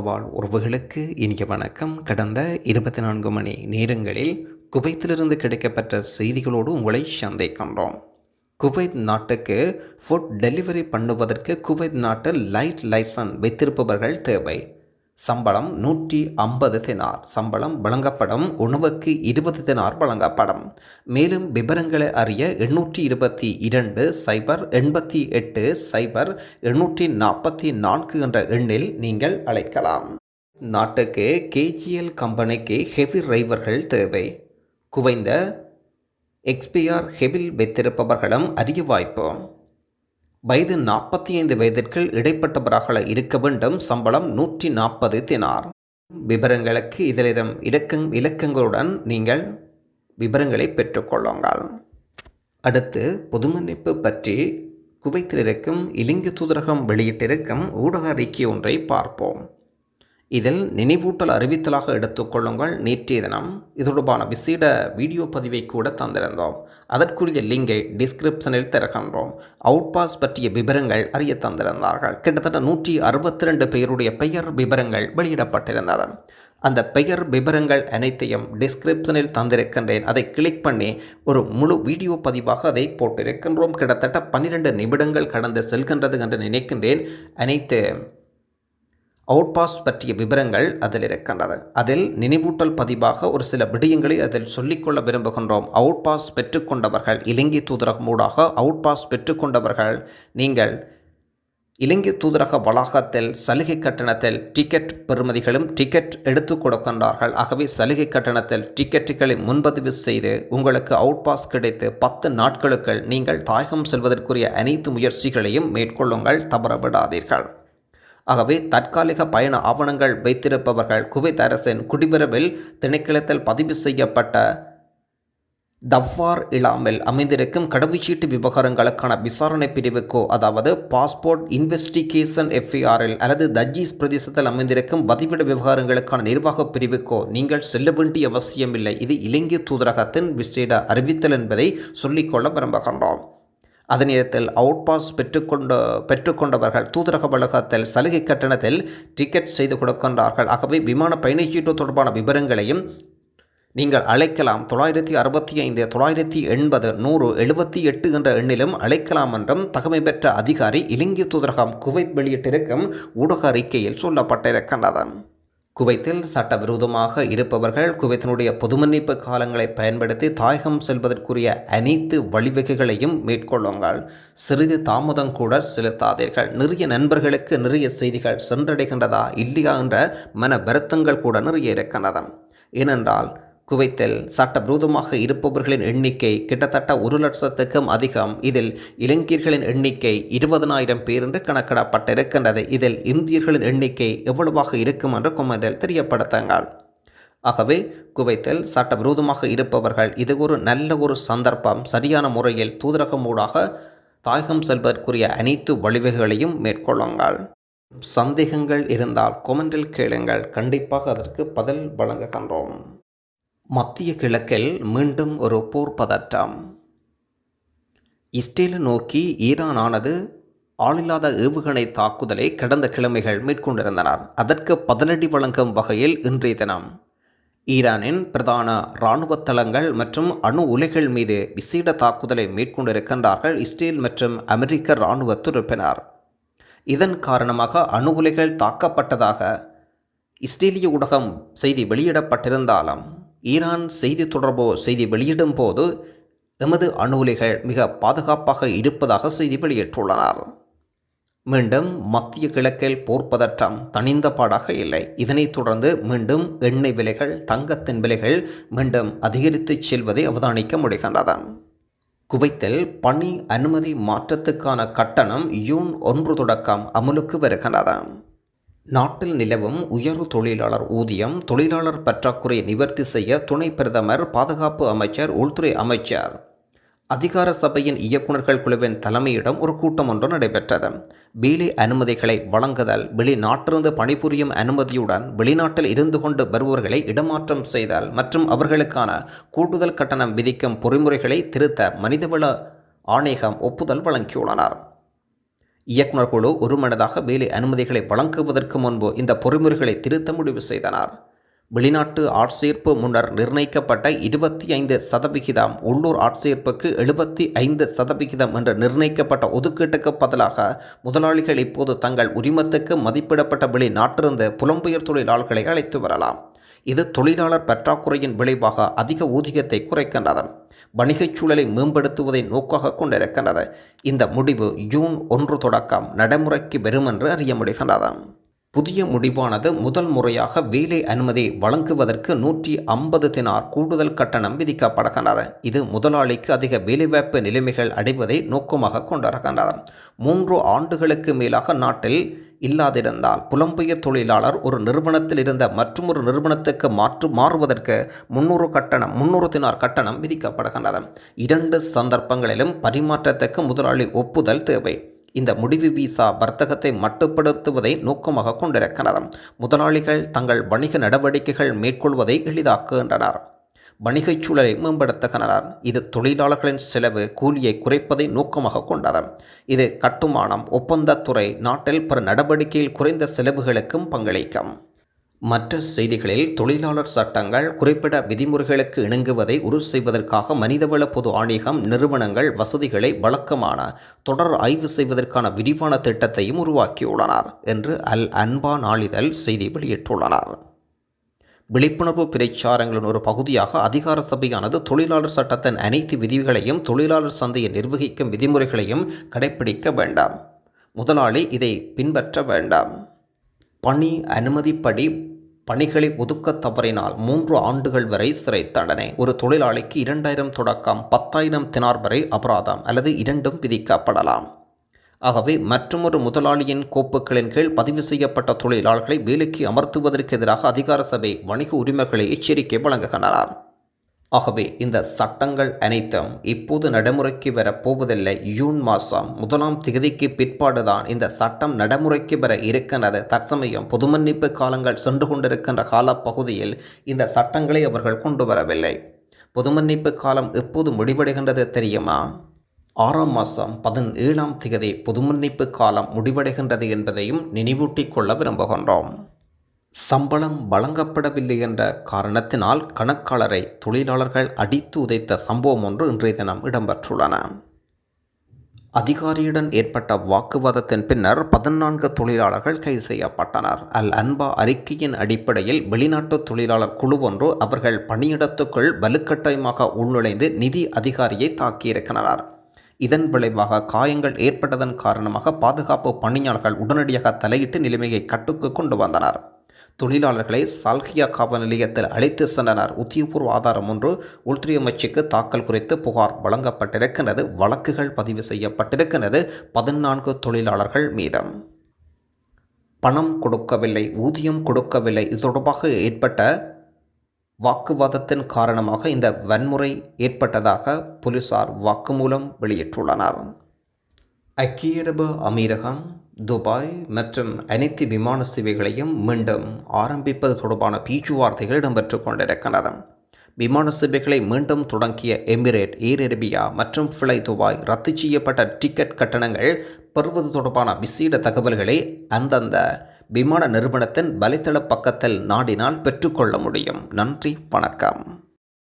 வாழ் உறவுகளுக்கு இனிய வணக்கம். கடந்த இருபத்தி நான்கு மணி நேரங்களில் குவைத்திலிருந்து கிடைக்கப்பட்ட செய்திகளோடு உங்களை சந்திக்கின்றோம். குவைத் நாட்டுக்கு ஃபுட் டெலிவரி பண்ணுவதற்கு குவைத் நாட்டில் லைட் லைசன் வைத்திருப்பவர்கள் தேவை. சம்பளம் நூற்றி ஐம்பது தினார். சம்பளம் வழங்கப்படும் உணவுக்கு இருபது தினார் வழங்கப்படும். மேலும் விவரங்களை அறிய எண்ணூற்றி இருபத்தி இரண்டு சைபர் எண்பத்தி எட்டு சைபர் எண்ணூற்றி நாற்பத்தி நான்கு என்ற எண்ணில் நீங்கள் அழைக்கலாம். நாட்டுக்கு கேஜிஎல் கம்பெனிக்கு ஹெவி டிரைவர்கள் தேவை. குவைந்த எக்ஸ்பிஆர் ஹெவில் வைத்திருப்பவர்களும் அறிய வாய்ப்பு. வயது நாற்பத்தி ஐந்து வயதிற்குள் இடைப்பட்டவராக இருக்க வேண்டும். சம்பளம் நூற்றி நாற்பது தினார். விவரங்களுக்கு இதிலிடம் இலக்கங் இலக்கங்களுடன் நீங்கள் விவரங்களை பெற்றுக்கொள்ளுங்கள் அடுத்து பொதுமன்னிப்பு பற்றி குவைத்தில் இருக்கும் இலங்கை தூதரகம் வெளியிட்டிருக்கும் ஊடக அறிக்கை ஒன்றை பார்ப்போம். இதில் நினைவூட்டல் அறிவித்தலாக எடுத்துக்கொள்ளுங்கள் நேற்றைய தினம் இது தொடர்பான விசேட வீடியோ பதிவை கூட தந்திருந்தோம். அதற்குரிய லிங்கை டிஸ்கிரிப்ஷனில் திறகின்றோம் அவுட் பாஸ் பற்றிய விவரங்கள் அறிய தந்திருந்தார்கள். கிட்டத்தட்ட நூற்றி அறுபத்தி ரெண்டு பேருடைய பெயர் விவரங்கள் வெளியிடப்பட்டிருந்தது. அந்த பெயர் விவரங்கள் அனைத்தையும் டிஸ்கிரிப்ஷனில் தந்திருக்கின்றேன். அதை கிளிக் பண்ணி ஒரு முழு வீடியோ பதிவாக அதை போட்டிருக்கின்றோம். கிட்டத்தட்ட பன்னிரெண்டு நிமிடங்கள் கடந்து செல்கின்றது என்று நினைக்கின்றேன். அனைத்து அவுட்பாஸ் பற்றிய விவரங்கள் அதில் இருக்கின்றது. அதில் நினைவூட்டல் பதிவாக ஒரு சில விடயங்களை அதில் சொல்லிக்கொள்ள விரும்புகின்றோம். அவுட்பாஸ் பெற்றுக்கொண்டவர்கள் இலங்கை தூதரகம் ஊடாக அவுட்பாஸ் பெற்றுக்கொண்டவர்கள் நீங்கள் இலங்கை தூதரக வளாகத்தில் சலுகை கட்டணத்தில் டிக்கெட் பெறுமதிகளும் டிக்கெட் எடுத்து கொடுக்கின்றார்கள். ஆகவே சலுகை கட்டணத்தில் டிக்கெட்டுகளை முன்பதிவு செய்து உங்களுக்கு அவுட் பாஸ் கிடைத்து பத்து நாட்களுக்குள் நீங்கள் தாயகம் செல்வதற்குரிய அனைத்து முயற்சிகளையும் மேற்கொள்ளுங்கள். தவறவிடாதீர்கள். ஆகவே தற்காலிக பயண ஆவணங்கள் வைத்திருப்பவர்கள் குவைத் அரசின் குடிவரவில் திணைக்களத்தில் பதிவு செய்யப்பட்ட தவ்வார் இலாமில் அமைந்திருக்கும் கடவுச்சீட்டு விவகாரங்களுக்கான விசாரணை பிரிவுக்கோ அதாவது பாஸ்போர்ட் இன்வெஸ்டிகேஷன் எஃப்ஐஆரில் அல்லது தஜீஸ் பிரதேசத்தில் அமைந்திருக்கும் பதிவிட விவகாரங்களுக்கான நிர்வாக பிரிவுக்கோ நீங்கள் செல்ல வேண்டிய அவசியமில்லை. இது இலங்கை தூதரகத்தின் விசேட அறிவித்தல் என்பதை சொல்லிக்கொள்ள விரும்புகின்றோம். அதே நேரத்தில் அவுட் பாஸ் பெற்றுக்கொண்ட பெற்றுக்கொண்டவர்கள் தூதரக வளாகத்தில் சலுகை கட்டணத்தில் டிக்கெட் செய்து கொடுக்கின்றார்கள். ஆகவே விமான பயணச்சீட்டு தொடர்பான விவரங்களையும் நீங்கள் அழைக்கலாம். தொள்ளாயிரத்தி அறுபத்தி ஐந்து தொள்ளாயிரத்தி எண்பது நூறு எழுபத்தி எட்டு என்ற எண்ணிலும் அழைக்கலாம் என்றும் தகமை பெற்ற அதிகாரி இலங்கை தூதரகம் குவைத் வெளியிட்டிருக்கும் ஊடக அறிக்கையில் சொல்லப்பட்டிருக்கின்றது. குவைத்தில் சட்டவிரோதமாக இருப்பவர்கள் குவைத்தினுடைய பொதுமன்னிப்பு காலங்களை பயன்படுத்தி தாயகம் செல்வதற்குரிய அனைத்து வழிவகைகளையும் மேற்கொள்ளுங்கள். சிறிது தாமதம் கூட செலுத்தாதீர்கள். நிறைய நண்பர்களுக்கு நிறைய செய்திகள் சென்றடைகின்றதா இல்லையா என்ற மன வருத்தங்கள் கூட நிறைய இருக்கின்றன. ஏனென்றால் குவைத்தில் சட்டவிரோதமாக இருப்பவர்களின் எண்ணிக்கை கிட்டத்தட்ட ஒரு லட்சத்துக்கும் அதிகம். இதில் இலங்கையர்களின் எண்ணிக்கை இருபதனாயிரம் பேர் என்று கணக்கிடப்பட்டிருக்கின்றது. இதில் இந்தியர்களின் எண்ணிக்கை எவ்வளவாக இருக்கும் என்று கொமெண்டில் தெரியப்படுத்துங்கள். ஆகவே குவைத்தில் சட்டவிரோதமாக இருப்பவர்கள் இது ஒரு நல்ல ஒரு சந்தர்ப்பம். சரியான முறையில் தூதரகம் ஊடாக தாயகம் செல்வதற்குரிய அனைத்து வழிவகைகளையும் மேற்கொள்ளுங்கள். சந்தேகங்கள் இருந்தால் கொமெண்டில் கேளுங்கள். கண்டிப்பாக அதற்கு பதில் வழங்குகின்றோம். மத்திய கிழக்கில் மீண்டும் ஒரு போர் பதற்றம். இஸ்ரேலை நோக்கி ஈரானானது ஆளில்லாத ஏவுகணை தாக்குதலை கடந்த கிழமைகள் மேற்கொண்டிருந்தனர். அதற்கு பதிலடி வழங்கும் வகையில் இன்றைய தினம் ஈரானின் பிரதான இராணுவ தளங்கள் மற்றும் அணு உலைகள் மீது விசேட தாக்குதலை மேற்கொண்டிருக்கின்றார்கள் இஸ்ரேல் மற்றும் அமெரிக்க இராணுவ துருப்பினர். இதன் காரணமாக அணு உலைகள் தாக்கப்பட்டதாக இஸ்ரேலிய ஊடகம் செய்தி வெளியிடப்பட்டிருந்தாலும் ஈரான் செய்தி தொடர்போ செய்தி வெளியிடும் போது எமது அணுலைகள் மிக பாதுகாப்பாக இருப்பதாக செய்தி வெளியிட்டுள்ளனர். மீண்டும் மத்திய கிழக்கில் போர்ப்பதற்றம் தனிந்த பாடாக இல்லை. இதனைத் தொடர்ந்து மீண்டும் எண்ணெய் விலைகள் தங்கத்தின் விலைகள் மீண்டும் அதிகரித்து செல்வதை அவதானிக்க முடிகின்றது. குவைத்தில் பணி அனுமதி மாற்றத்துக்கான கட்டணம் யூன் ஒன்று தொடக்கம் அமலுக்கு வருகின்றது. நாட்டில் நிலவும் உயர் தொழிலாளர் ஊதியம் தொழிலாளர் பற்றாக்குறையை நிவர்த்தி செய்ய துணை பிரதமர் பாதுகாப்பு அமைச்சர் உள்துறை அமைச்சர். அதிகார சபையின் இயக்குநர்கள் குழுவின் தலைமையிடம் ஒரு கூட்டம் ஒன்று நடைபெற்றது. வேலை அனுமதிகளை வழங்குதல் வெளிநாட்டிலிருந்து பணிபுரியும் அனுமதியுடன் வெளிநாட்டில் இருந்து கொண்டு வருபவர்களை இடமாற்றம் செய்தல் மற்றும் அவர்களுக்கான கூடுதல் கட்டணம் விதிக்கும் பொறிமுறைகளை திருத்த மனிதவள ஆணையகம் ஒப்புதல் வழங்கியுள்ளனர். இயக்குனர் குழு ஒருமனதாக வேலை அனுமதிகளை வழங்குவதற்கு முன்பு இந்த பொறிமுறைகளை திருத்த முடிவு செய்தனர். வெளிநாட்டு ஆட்சேர்ப்பு முன்னர் நிர்ணயிக்கப்பட்ட இருபத்தி ஐந்து சதவிகிதம் உள்ளூர் ஆட்சேர்ப்புக்கு எழுபத்தி ஐந்து சதவிகிதம் என்று நிர்ணயிக்கப்பட்ட ஒதுக்கீட்டுக்கு பதிலாக முதலாளிகள் இப்போது தங்கள் உரிமத்துக்கு மதிப்பிடப்பட்ட வெளிநாட்டிலிருந்து புலம்பெயர் தொழிலாளர்களை அழைத்து வரலாம். இது தொழிலாளர் பற்றாக்குறையின் விளைவாக அதிக ஊதியத்தை குறைக்கின்றது. வணிகச் சூழலை மேம்படுத்துவதை நோக்காக கொண்டிருக்கின்றது. இந்த முடிவு ஜூன் ஒன்று தொடக்கம் நடைமுறைக்கு வரும் என்று அறிய முடிகின்றது புதிய முடிவானது முதல் முறையாக வேலை அனுமதி வழங்குவதற்கு நூற்றி ஐம்பது தினார் கூடுதல் கட்டணம் விதிக்கப்படுகின்றது. இது முதலாளிக்கு அதிக வேலைவாய்ப்பு நிலைமைகள் அடைவதை நோக்கமாக கொண்டிருக்கின்றது. மூன்று ஆண்டுகளுக்கு மேலாக நாட்டில் இல்லாதிருந்தால் புலம்பெயர் தொழிலாளர் ஒரு நிறுவனத்தில் இருந்த மற்றொரு நிறுவனத்துக்கு மாற்று மாறுவதற்கு முன்னூறு கட்டணம் முன்னூறு தினார் கட்டணம் விதிக்கப்படுகின்றது. இரண்டு சந்தர்ப்பங்களிலும் பரிமாற்றத்துக்கு முதலாளி ஒப்புதல் தேவை. இந்த முடிவு விசா வர்த்தகத்தை மட்டுப்படுத்துவதை நோக்கமாக கொண்டிருக்கிறது. முதலாளிகள் தங்கள் வணிக நடவடிக்கைகள் மேற்கொள்வதை எளிதாக்குகின்றனர். வணிகச் சூழலை மேம்படுத்துகின்றனர் இது தொழிலாளர்களின் செலவு கூலியை குறைப்பதை நோக்கமாக கொண்டது. இது கட்டுமானம் ஒப்பந்தத்துறை நாட்டில் பிற நடவடிக்கையில் குறைந்த செலவுகளுக்கும் பங்களிக்கும். மற்ற செய்திகளில் தொழிலாளர் சட்டங்கள் குறிப்பிட்ட விதிமுறைகளுக்கு இணங்குவதை உறுதி செய்வதற்காக மனிதவள பொது ஆணையகம் நிறுவனங்கள் வசதிகளை வழக்கமான தொடர் ஆய்வு செய்வதற்கான விரிவான திட்டத்தையும் உருவாக்கியுள்ளனர் என்று அல் அன்பா நாளிதழ் செய்தி வெளியிட்டுள்ளனர். விழிப்புணர்வு பிரச்சாரங்களின் ஒரு பகுதியாக அதிகார சபையானது தொழிலாளர் சட்டத்தின் அனைத்து விதிகளையும் தொழிலாளர் சந்தையை நிர்வகிக்கும் விதிமுறைகளையும் கடைபிடிக்க வேண்டாம். முதலாளி இதை பின்பற்ற வேண்டாம். பணி அனுமதிப்படி பணிகளை ஒதுக்க தவறினால் மூன்று ஆண்டுகள் வரை சிறை தண்டனை. ஒரு தொழிலாளிக்கு இரண்டாயிரம் தொடக்கம் பத்தாயிரம் தினார் வரை அபராதம் அல்லது இரண்டும் விதிக்கப்படலாம். ஆகவே மற்றொரு முதலாளியின் கோப்புகளின் கீழ் பதிவு செய்யப்பட்ட தொழிலாளர்களை வேலைக்கு அமர்த்துவதற்கு எதிராக அதிகார சபை வணிக உரிமைகளை எச்சரிக்கை வழங்குகின்றனர். ஆகவே இந்த சட்டங்கள் அனைத்தும் இப்போது நடைமுறைக்கு வரப்போவதில்லை. ஜூன் மாதம் முதலாம் திகதிக்கு பிற்பாடுதான் இந்த சட்டம் நடைமுறைக்கு வர இருக்கின்றது தற்சமயம் பொதுமன்னிப்பு காலங்கள் சென்று கொண்டிருக்கின்ற காலப்பகுதியில் இந்த சட்டங்களை அவர்கள் கொண்டு வரவில்லை. பொதுமன்னிப்பு காலம் எப்போது முடிவடைகின்றது தெரியுமா? ஆறாம் மாதம் பதினேழாம் திகதி பொதுமன்னிப்பு காலம் முடிவடைகின்றது என்பதையும் நினைவூட்டிக் கொள்ள விரும்புகின்றோம். சம்பளம் வழங்கப்படவில்லை என்ற காரணத்தினால் கணக்காளரை தொழிலாளர்கள் அடித்து உதைத்த சம்பவம் ஒன்று இன்றைய தினம் இடம்பெற்றுள்ளன. அதிகாரியுடன் ஏற்பட்ட வாக்குவாதத்தின் பின்னர் பதினான்கு தொழிலாளர்கள் கைது செய்யப்பட்டனர். அல் அன்பா அறிக்கையின் அடிப்படையில் வெளிநாட்டு தொழிலாளர் குழு ஒன்று அவர்கள் பணியிடத்துக்குள் வலுக்கட்டாயமாக உள்நுழைந்து நிதி அதிகாரியை தாக்கியிருக்கிறார் இதன் விளைவாக காயங்கள் ஏற்பட்டதன் காரணமாக பாதுகாப்பு பணியாளர்கள் உடனடியாக தலையிட்டு நிலைமையை கட்டுக்கு கொண்டு வந்தனர். தொழிலாளர்களை சால்கியா காவல் நிலையத்தில் அழைத்து சென்றனர். உத்தியபூர்வ ஆதாரம் ஒன்று உள்துறை அமைச்சுக்கு தாக்கல் குறித்து புகார் வழங்கப்பட்டிருக்கிறது வழக்குகள் பதிவு செய்யப்பட்டிருக்கிறது பதினான்கு தொழிலாளர்கள் மீதம். பணம் கொடுக்கவில்லை ஊதியம் கொடுக்கவில்லை. இது தொடர்பாக ஏற்பட்ட வாக்குவாதத்தின் காரணமாக இந்த வன்முறை ஏற்பட்டதாக போலீசார் வாக்குமூலம் வெளியிட்டுள்ளனர். ஐக்கிய அரபு அமீரகம் துபாய் மற்றும் அனைத்து விமான சேவைகளையும் மீண்டும் ஆரம்பிப்பது தொடர்பான பேச்சுவார்த்தைகள் இடம்பெற்று கொண்டிருக்கிறது விமான சேவைகளை மீண்டும் தொடங்கிய எமிரேட் ஏர் அரேபியா மற்றும் ஃபிளை துபாய் ரத்து செய்யப்பட்ட டிக்கெட் கட்டணங்கள் பெறுவது தொடர்பான விசேட தகவல்களை அந்தந்த விமான நிறுவனத்தின் வலைத்தள பக்கத்தில் நாடினால் பெற்றுக்கொள்ள முடியும். நன்றி வணக்கம்.